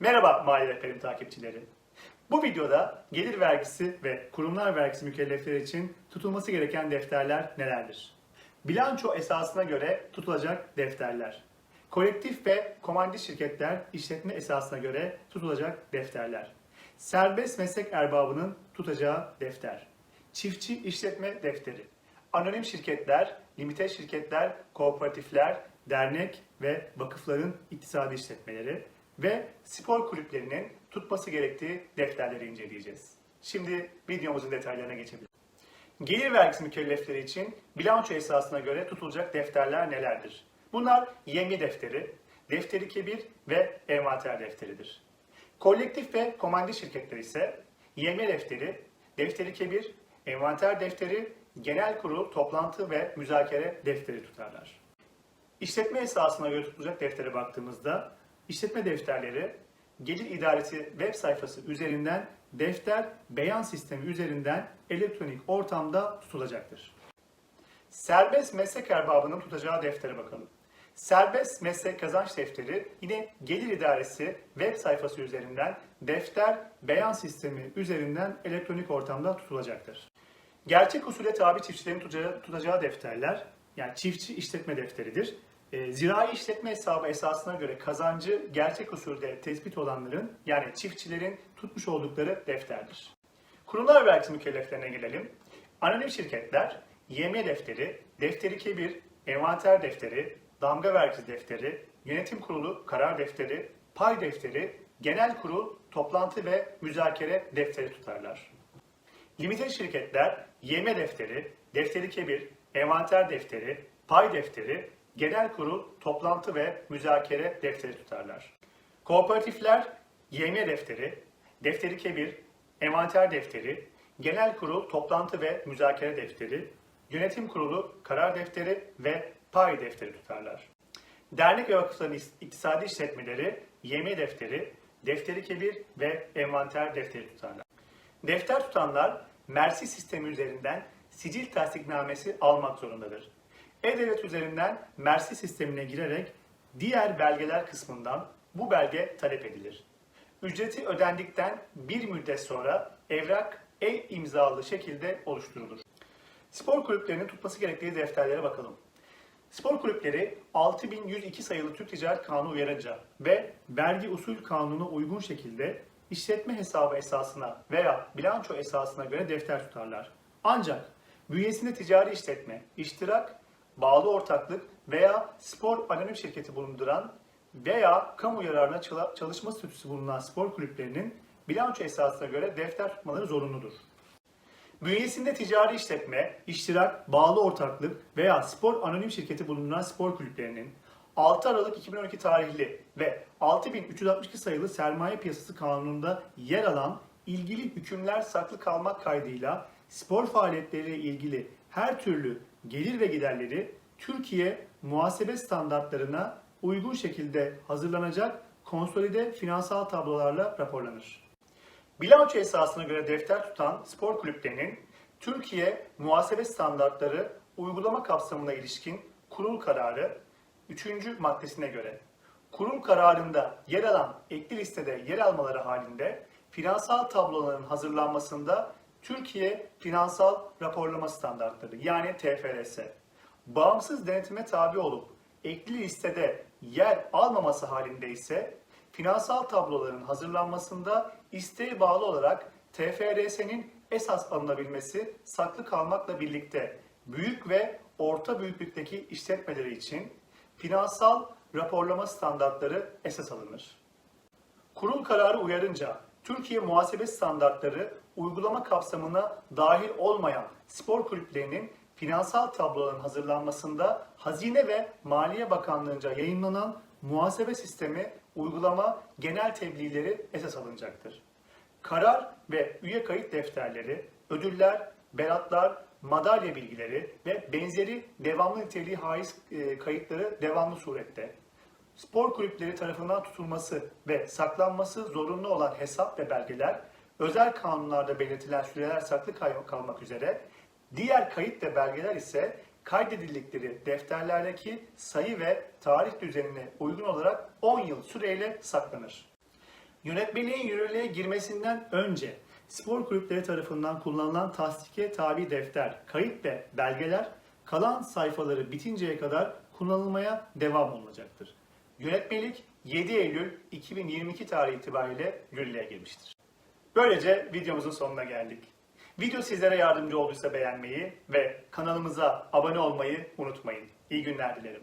Merhaba Mali Rehberim takipçileri. Bu videoda gelir vergisi ve kurumlar vergisi mükellefleri için tutulması gereken defterler nelerdir? Bilanço esasına göre tutulacak defterler. Kolektif ve komandi şirketler işletme esasına göre tutulacak defterler. Serbest meslek erbabının tutacağı defter. Çiftçi işletme defteri. Anonim şirketler, limite şirketler, kooperatifler, dernek ve vakıfların iktisadi işletmeleri ve spor kulüplerinin tutması gerektiği defterleri inceleyeceğiz. Şimdi videomuzun detaylarına geçebiliriz. Gelir vergisi mükellefleri için bilanço esasına göre tutulacak defterler nelerdir? Bunlar yemi defteri, defteri kebir ve envanter defteridir. Kolektif ve komandi şirketler ise yemi defteri, defteri kebir, envanter defteri, genel kurul, toplantı ve müzakere defteri tutarlar. İşletme esasına göre tutulacak deftere baktığımızda işletme defterleri Gelir İdaresi web sayfası üzerinden defter beyan sistemi üzerinden elektronik ortamda tutulacaktır. Serbest meslek erbabının tutacağı deftere bakalım. Serbest meslek kazanç defteri yine Gelir İdaresi web sayfası üzerinden defter beyan sistemi üzerinden elektronik ortamda tutulacaktır. Gerçek usule tabi çiftçilerin tutacağı, tutacağı defterler yani çiftçi işletme defteridir. E, zirai işletme hesabı esasına göre kazancı gerçek usulde tespit olanların yani çiftçilerin tutmuş oldukları defterdir. Kurumlar vergisi mükelleflerine gelelim. Anonim şirketler, yeme defteri, defteri kebir, envanter defteri, damga vergisi defteri, yönetim kurulu karar defteri, pay defteri, genel kurul, toplantı ve müzakere defteri tutarlar. Limite şirketler yeme defteri, defteri kebir, envanter defteri, pay defteri, genel kurul, toplantı ve müzakere defteri tutarlar. Kooperatifler yeme defteri, defteri kebir, envanter defteri, genel kurul, toplantı ve müzakere defteri, yönetim kurulu, karar defteri ve pay defteri tutarlar. Dernek ve vakıfların iktisadi işletmeleri yeme defteri, defteri kebir ve envanter defteri tutarlar. Defter tutanlar Mersi sistemi üzerinden sicil tasdiknamesi almak zorundadır. E-Devlet üzerinden Mersi sistemine girerek diğer belgeler kısmından bu belge talep edilir. Ücreti ödendikten bir müddet sonra evrak e-imzalı şekilde oluşturulur. Spor kulüplerinin tutması gerektiği defterlere bakalım. Spor kulüpleri 6102 sayılı Türk Ticaret Kanunu uyarınca ve vergi usul kanununa uygun şekilde işletme hesabı esasına veya bilanço esasına göre defter tutarlar. Ancak bünyesinde ticari işletme, iştirak, bağlı ortaklık veya spor anonim şirketi bulunduran veya kamu yararına çalışma statüsü bulunan spor kulüplerinin bilanço esasına göre defter tutmaları zorunludur. Bünyesinde ticari işletme, iştirak, bağlı ortaklık veya spor anonim şirketi bulunduran spor kulüplerinin 6 Aralık 2012 tarihli ve 6362 sayılı Sermaye Piyasası Kanunu'nda yer alan ilgili hükümler saklı kalmak kaydıyla spor faaliyetleriyle ilgili her türlü gelir ve giderleri Türkiye muhasebe standartlarına uygun şekilde hazırlanacak konsolide finansal tablolarla raporlanır. Bilanço esasına göre defter tutan spor kulüplerinin Türkiye muhasebe standartları uygulama kapsamına ilişkin kurul kararı 3. maddesine göre kurul kararında yer alan ekli listede yer almaları halinde finansal tabloların hazırlanmasında Türkiye Finansal Raporlama Standartları yani TFRS bağımsız denetime tabi olup ekli listede yer almaması halinde ise finansal tabloların hazırlanmasında isteğe bağlı olarak TFRS'nin esas alınabilmesi saklı kalmakla birlikte büyük ve orta büyüklükteki işletmeleri için finansal raporlama standartları esas alınır. Kurul kararı uyarınca Türkiye muhasebe standartları uygulama kapsamına dahil olmayan spor kulüplerinin finansal tabloların hazırlanmasında Hazine ve Maliye Bakanlığı'nca yayınlanan muhasebe sistemi uygulama genel tebliğleri esas alınacaktır. Karar ve üye kayıt defterleri, ödüller, beratlar, madalya bilgileri ve benzeri devamlı niteliği haiz e, kayıtları devamlı surette spor kulüpleri tarafından tutulması ve saklanması zorunlu olan hesap ve belgeler özel kanunlarda belirtilen süreler saklı kalmak üzere diğer kayıt ve belgeler ise kaydedildikleri defterlerdeki sayı ve tarih düzenine uygun olarak 10 yıl süreyle saklanır. Yönetmeliğin yürürlüğe girmesinden önce spor kulüpleri tarafından kullanılan tasdike tabi defter, kayıt ve belgeler kalan sayfaları bitinceye kadar kullanılmaya devam olunacaktır. Yönetmelik 7 Eylül 2022 tarihi itibariyle yürürlüğe girmiştir. Böylece videomuzun sonuna geldik. Video sizlere yardımcı olduysa beğenmeyi ve kanalımıza abone olmayı unutmayın. İyi günler dilerim.